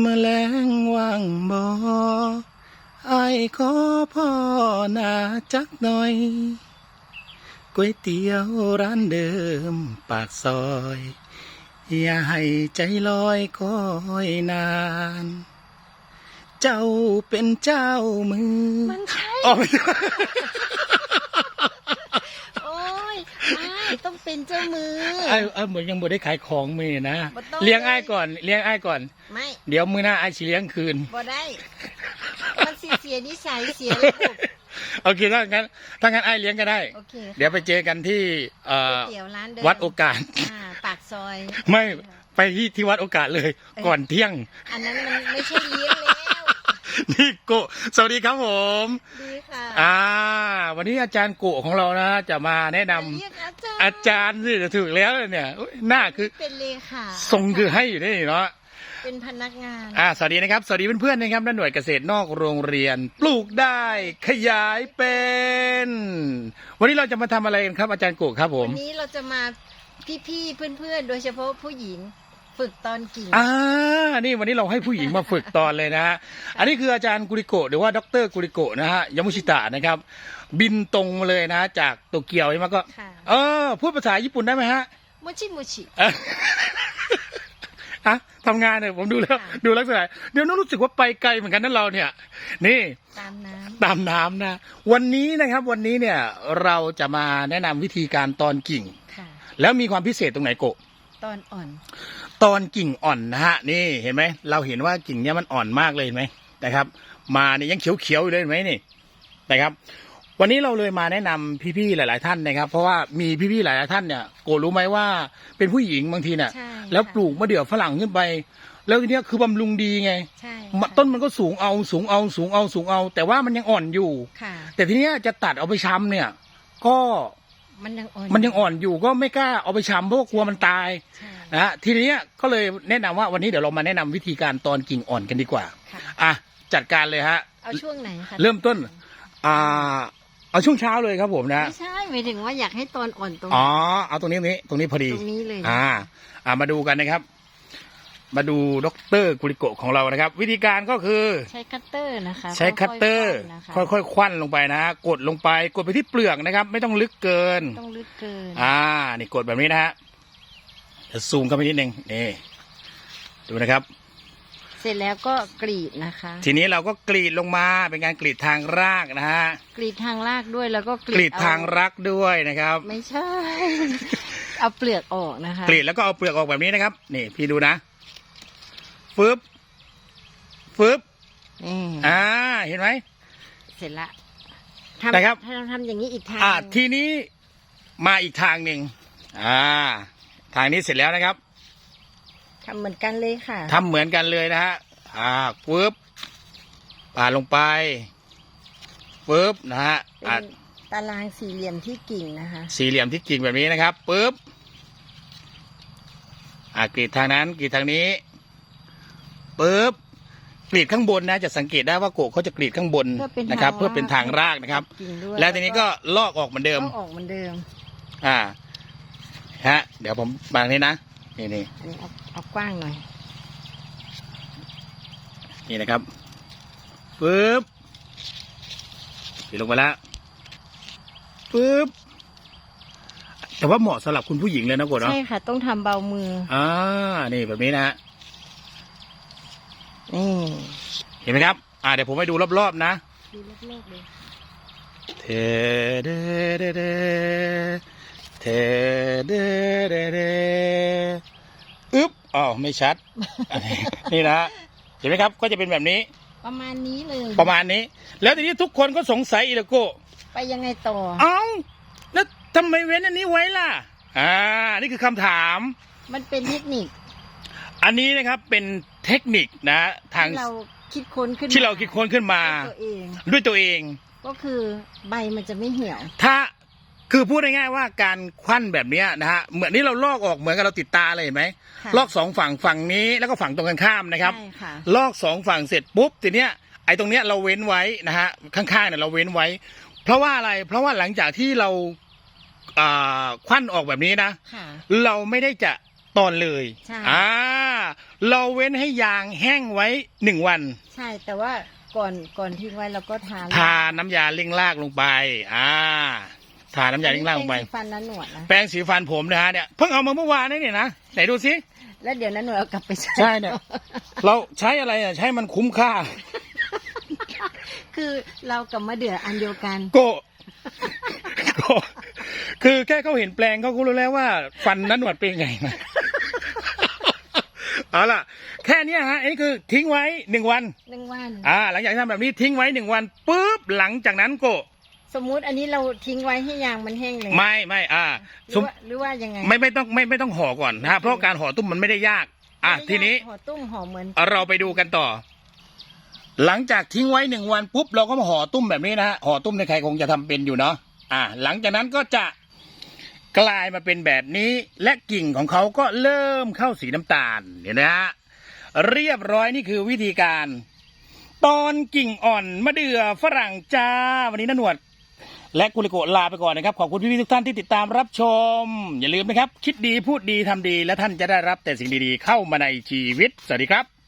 แมลงว่างบ่ไอ้ายขอพ่อหนาจักหน่อยก๋วยเตี๋ยวร้านเดิมปากซอย อย่าให้ใจลอยคอยนาน เจ้าเป็นเจ้ามือ มันใช่ อ๋อไม่ใช่ โอ้ยไม่ต้อง เป็นเจ้ามือ ไอ้ไอ้เหมือนยังบ่ได้ขายของมือนะบ่ต้อง เลี้ยงไอ้ายก่อนเลี้ยงไอ้ายก่อน ไม่เดี๋ยวมือหน้าไอ้ายสิเลี้ยงคืน บ่ได้ มันเสียเสียนิสัยเสียระบบโอเคถ้างั้นถ้างั้นไอ้ายเลี้ยงก็ได้ โอเคค่ะเดี๋ยวไปเจอกันที่เอ่อก๋วยเตี๋ยวร้านเดิมวัดโอกาส อ่าปากซอย ไม่ไปที่ที่วัดโอกาสเลยก่อนเที่ยง อันนั้นมันไม่ใช่เลี้ยงแล้วนี่โกะสวัสดีครับผม ดีค่ะอ่า วันนี้อาจารย์โกะของเรานะ จะมาแนะนำ เรียกอาจารย์ อาจารย์สิจะถูกแล้วเนี่ยอุ๊ยหน้าคือเป็นเลขาทรงคือให้อยู่นี่เนาะ เป็นพนักงาน อ่าสวัสดีนะครับ สวัสดีเพื่อนๆนะครับด้านหน่วยเกษตรนอกโรงเรียน ปลูกได้ขยายเป็น วันนี้เราจะมาทำอะไรกันครับอาจารย์โกะครับผม วันนี้เราจะมาพี่ๆเพื่อนๆ โดยเฉพาะผู้หญิงฝึกตอนกิ่ง อ่า นี่วันนี้เราให้ผู้หญิงมาฝึกตอนเลยนะฮะ อันนี้คืออาจารย์กุริโกะหรือว่าดรกุริโกะนะฮะยามุชิตะนะครับ บินตรงมาเลยนะ จากโตเกียวใช่ไหมก็ ค่ะ เออ พูดภาษาญี่ปุ่นได้ไหมฮะโมชิโมชิ เอ่ออะทำงานเนี่ยผมดูแล้ว ค่ะ ดูลักษณะเดี๋ยวน้องรู้สึกว่าไปไกลเหมือนกันนั่นเราเนี่ย นี่ ตามน้ตามน้ำนะ วันนี้นะครับวันนี้เนี่ยเราจะมาแนะนำวิธีการตอนกิ่งำค่ะ แล้วมีความพิเศษตรงไหนโกะตอนอ่อน ตอนกิ่งอ่อนนะฮะนี่เห็นไหมเราเห็นว่ากิ่งเนี้ยมันอ่อนมากเลยเห็นไหมนะครับ มาเนี่ยยังเขียวๆอยู่เลยเห็นไหมนี่นะครับ วันนี้เราเลยมาแนะนำพี่ๆหลาย ๆ ท่านนะครับ เพราะว่ามีพี่ๆหลายๆท่านเนี่ยโกรู้ไหมว่าเป็นผู้หญิงบางทีเนี่ยใช่แล้วค่ะปลูกมะเดื่อฝรั่งขึ้นไป แล้วทีเนี้ยคือบำรุงดีไงใช่มะค่ะต้นมันก็สูงเอาสูงเอาสูงเอาสูงเอา แต่ว่ามันยังอ่อนอยู่ค่ะแต่ทีเนี้ยจะตัดเอาไปช้ำเนี่ย ก็มันยังอ่อนมันยังอ่อนอยู่ก็ไม่กล้าเอาไปช้ำเพราะว่ากลัวมันตายใช่นะฮะทีนี้ก็เลยแนะนำว่าวันนี้เดี๋ยวเรามาแนะนำวิธีการตอนกิ่งอ่อนกันดีกว่าค่ะอะจัดการเลยฮะเอาช่วงไหนคะเริ่มต้นอ่า เอาช่วงเช้าเลยครับผมนะ ไม่ใช่หมายถึงว่าอยากให้ตอนอ่อนตรงอ๋อ เอาตรงนี้ตรงนี้ตรงนี้พอดี ตรงนี้เลย อ่า อ่ามาดูกันนะครับ มาดูดรกุริโกะของเรานะครับ วิธีการก็คือ ใช้คัตเตอร์นะคะใช้คัตเตอร์ ค่อยๆนะคะค่อยๆควันลงไปนะฮะกดลงไปกดไปที่เปลือกนะครับ ไม่ต้องลึกเกิน ต้องลึกเกิน อ่า นี่กดแบบนี้นะฮะจะซูมเข้าไปนิดนึงนี่ดูนะครับ เสร็จแล้วก็กรีดนะคะ ทีนี้เราก็กรีดลงมาเป็นการกรีดทางรากนะฮะกรีดทางรากด้วยแล้วก็กรีดทางเอรักด้วยนะครับ ไม่ใช่ เอาเปลือกออกนะคะ กรีดแล้วก็เอาเปลือกออกแบบนี้นะครับนี่พี่ดูนะฟึบฟึบนี่อ่าเห็นไหมเสร็จละนะครับถ้าเราทำอย่างนี้อีกทางอ่าหนึ่งทีนี้มาอีกทางหนึ่งอ่า ทางนี้เสร็จแล้วนะครับ ทำเหมือนกันเลยค่ะ ทำเหมือนกันเลยนะฮะ อ่าฟึบปาดลงไปฟึบนะฮะเป็อ่านตารางสี่เหลี่ยมที่กิ่งนะคะ สี่เหลี่ยมที่กิ่งแบบนี้นะครับปึ๊บอ่ากรีดทางนั้นกรีดทางนี้ปึ๊บกรีดข้างบนนะ จะสังเกตได้ว่าโกะเขาจะกรีดข้างบนเพื่อเป็นนะครับ ทางเพื่อเป็นทางรากนะครับ กิ่งด้วยแล้วทีนี้ก็ลอกออกเหมือนเดิมก็ออกเหมือนเดิม อ่าฮะ เดี๋ยวผมบางนี้นะ นี่นี่อันนี้เอาเอากว้างหน่อย นี่นะครับปึ๊บกรีดลงไปแล้วปึ๊บแต่ว่าเหมาะสำหรับคุณผู้หญิงเลยนะโกะเนาะใช่ค่ะ ต้องทำเบามืออ่านี่แบบนี้นะฮะนี่เห็นไหมครับ อ่าเดี๋ยวผมไปดูรอบๆนะดูรอบๆเลยเทเดเดเด เทเดเดเดอึ๊บอ๋อไม่ชัด นี่นะเห็นไหมครับก็จะเป็นแบบนี้ ประมาณนี้เลยประมาณนี้ แล้วทีนี้ทุกคนก็สงสัยอีละโก้ไปยังไงต่อ เอ้าแล้วทำไมเว้นอันนี้ไว้ล่ะ อ่า นี่คือคำถาม มันเป็นเทคนิค อันนี้นะครับเป็นเทคนิคนะ ทางที่เราคิดค้นขึ้นที่เราคิดค้นขึ้นมา ด้วยตัวเอง ด้วยตัวเอง ก็คือใบมันจะไม่เหี่ยว ถ้า คือพูดง่ายๆว่าการควันแบบเนี้ยนะฮะเหมือนที่เราลอกออกเหมือนกับเราติดตาเลยเห็นไหมค่ะลอกสองฝั่งฝั่งนี้แล้วก็ฝั่งตรงกันข้ามนะครับใช่ค่ะ ลอกสองฝั่งเสร็จปุ๊บทีเนี้ยไอ้ตรงเนี้ยเราเว้นไว้นะฮะข้างๆเนี่ยเราเว้นไว้ เพราะว่าอะไรเพราะว่าหลังจากที่เราอ่าควันออกแบบนี้นะ ค่ะ เราไม่ได้จะตอนเลยใช่ อ่าเราเว้นให้ยางแห้งไว้หนึ่งวัน ใช่แต่ว่าก่อนก่อนทิ้งไว้เราก็ทาทาน้ำยาเล่งลากลงไป อ่า ทาน้ำยาเล่งลากลงไปอันนี้แป้งสีฟันนั้นหนวดนะแปรงสีฟันผมนะฮะเนี่ยเพิ่งเอามาเมื่อวานนี่เนี่ยนะไหนดูสิ แล้วเดี๋ยวนั้นหนวดเอากลับไปใช้ ใช่เนี่ย เราใช้อะไรอะใช้มันคุ้มค่า คือเรากับมะเดื่ออันเดียวกัน โกะโกะคือแค่เขาเห็นแปลงเขาก็รู้แล้วว่า ฟันนั้นหนวดเป็นไงนะเอาล่ะ แค่เนี้ยฮะอันนี้คือทิ้งไว้หนึ่งวัน หนึ่งวัน อ่า หลังจากที่ทำแบบนี้ทิ้งไว้หนึ่งวันปุ๊บหลังจากนั้นโกะ สมมุติอันนี้เราทิ้งไว้ให้ยางมันแห้งเลยไม่ไม่อ่าหสรือมว่าหรือว่ายังไงไม่ไม่ต้องไม่ไม่ต้องห่อก่อนนะฮะเพราะการห่อตุ้มมันไม่ได้ยาก อะไม่ได้ทีนี้ ห่อตุ้มห่อเหมือน เราไปดูกันต่อ หลังจากทิ้งไว้หนึ่งวันปุ๊บเราก็มาห่อตุ้มแบบนี้นะฮะห่อตุ้มในใครคงจะทำเป็นอยู่เนาะอ่า หลังจากนั้นก็จะกลายมาเป็นแบบนี้ และกิ่งของเขาก็เริ่มเข้าสีน้ำตาลเนี่ยนะฮะเรียบร้อยนี่คือวิธีการ ตอนกิ่งอ่อนมะเดื่อฝรั่งจ้า วันนี้นหนวด และกุลิโกลาไปก่อนนะครับ ขอบคุณพี่ๆทุกท่านที่ติดตามรับชม อย่าลืมนะครับ คิดดีพูดดีทำดี และท่านจะได้รับแต่สิ่งดีๆ เข้ามาในชีวิต สวัสดีครับ